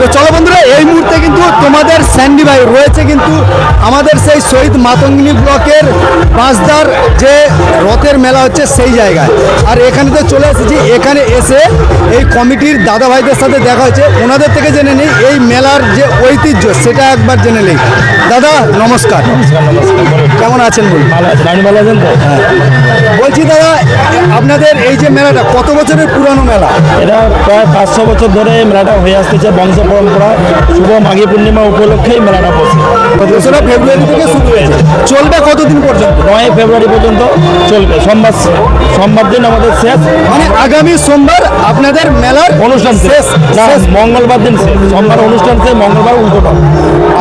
তো চলো বন্ধুরা এই মুহূর্তে কিন্তু তোমাদের স্যান্ডি ভাই রয়েছে কিন্তু আমাদের সেই শহীদ মাতঙ্গিনী ব্লকের পাঁচদার যে রথের মেলা হচ্ছে সেই জায়গায়। আর এখানে তো চলে এসেছি এখানে এসে এই কমিটির দাদা ভাইদের সাথে দেখা হয়েছে। ওনাদের থেকে জেনে নিই এই মেলার যে ঐতিহ্য সেটা একবার জেনে নিই। দাদা নমস্কার। নমস্কার নমস্কার কেমন আছেন বলুন? ভালো আছেন আপনি ভালো আছেন তো বলছি দাদা আপনাদের এই যে মেলাটা কত বছরের পুরানো মেলা? এটা প্রায় পাঁচশো বছর ধরে এই মেলাটা হয়ে আসতেছে বংশ পরম্পরা। শুভ মাঘী পূর্ণিমা উপলক্ষে এই মেলাটা বসে দোসরা ফেব্রুয়ারি থেকে শুরু হয়েছে। চলবে কতদিন পর্যন্ত? নয় ফেব্রুয়ারি পর্যন্ত চলবে। সোমবার সোমবার দিন আমাদের শেষ। মানে আগামী সোমবার আপনাদের মেলার অনুষ্ঠান শেষ। না মঙ্গলবার দিন শেষ। সোমবার অনুষ্ঠান শেষ মঙ্গলবার উল্টোটা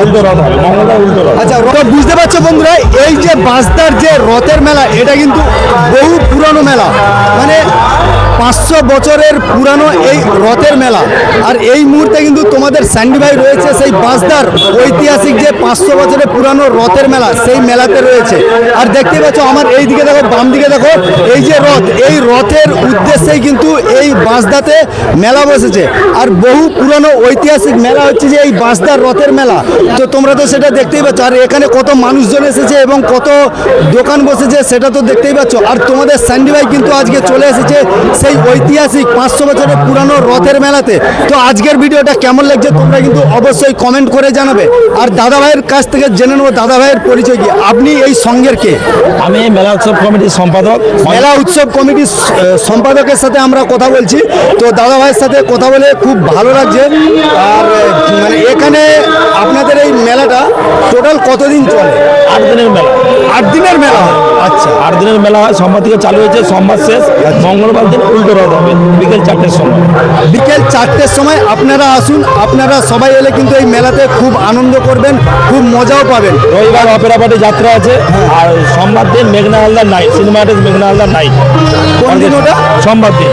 উল্টো রথ হবে মঙ্গলবার উল্টো রথ আচ্ছা তো বুঝতে পারছ বন্ধুরা এই যে বাঁশদার যে রথের মেলা এটা কিন্তু বহু পুরানো মেলা। মানে পাঁচশো বছরের পুরানো এই রথের মেলা। আর এই মুহূর্তে কিন্তু তোমাদের স্যান্ডি ভাই রয়েছে সেই বাঁশদার ঐতিহাসিক যে পাঁচশো বছরের পুরানো রথের মেলা, সেই মেলাতে রয়েছে। আর দেখতে পাচ্ছ আমার এই দিকে দেখো, বাম দিকে দেখো, এই যে রথ, এই রথের উদ্দেশ্যেই কিন্তু এই বাঁশদাতে মেলা বসেছে। আর বহু পুরানো ঐতিহাসিক মেলা হচ্ছে যে এই বাঁশদার রথের মেলা। তো তোমরা তো সেটা দেখতেই পাচ্ছ, আর এখানে কত মানুষজন এসেছে এবং কত দোকান বসেছে, সেটা তো দেখতেই পাচ্ছ। আর তোমাদের স্যান্ডি ভাই কিন্তু আজকে চলে এসেছে সেই ঐতিহাসিক পাঁচশো বছরের পুরানো রথের মেলাতে। তো আজকের ভিডিওটা কেমন লাগছে তোমরা কিন্তু অবশ্যই কমেন্ট করে জানাবে। আর দাদা ভাইয়ের কাছ থেকে জেনে নেব দাদা ভাইয়ের পরিচয় কি। আপনি এই সঙ্গের কে? আমি মেলা উৎসব কমিটির সম্পাদক। মেলা উৎসব কমিটির সম্পাদকের সাথে আমরা কথা বলছি। তো দাদা ভাইয়ের সাথে কথা বলে খুব ভালো লাগছে। আর মানে এখানে আপনাদের এই মেলাটা টোটাল কতদিন চলে? আট দিনের মেলা। আট দিনের মেলা আচ্ছা আট দিনের মেলা হয়। সোমবার থেকে চালু হয়েছে। সোমবার শেষ। মঙ্গলবার দিন উল্টো রথ হবে। বিকেল চারটের সময়। বিকেল চারটের সময় আপনারা আসুন। আপনারা সবাই এলে কিন্তু এই মেলাতে খুব আনন্দ করবেন খুব মজাও পাবেন। রবিবার অপেরা পার্টি যাত্রা আছে। আর সোমবার দিন মেঘনা হালদার নাইট সিনেমা আর্টিস্ট মেঘনা হালদার নাইট কোন দিন ওটা? সোমবার দিন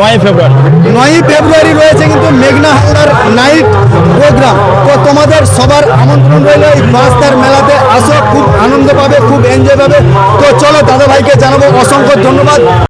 নয় ফেব্রুয়ারি। নয়ই ফেব্রুয়ারি রয়েছে কিন্তু মেঘনা হালদার নাইট প্রোগ্রাম তো তোমাদের সবার আমন্ত্রণ রইল এই বাসদার মেলাতে। আসো খুব আনন্দ পাবে খুব এনজয় পাবে। তো চলো দাদা ভাইকে জানাব অসংখ্য ধন্যবাদ।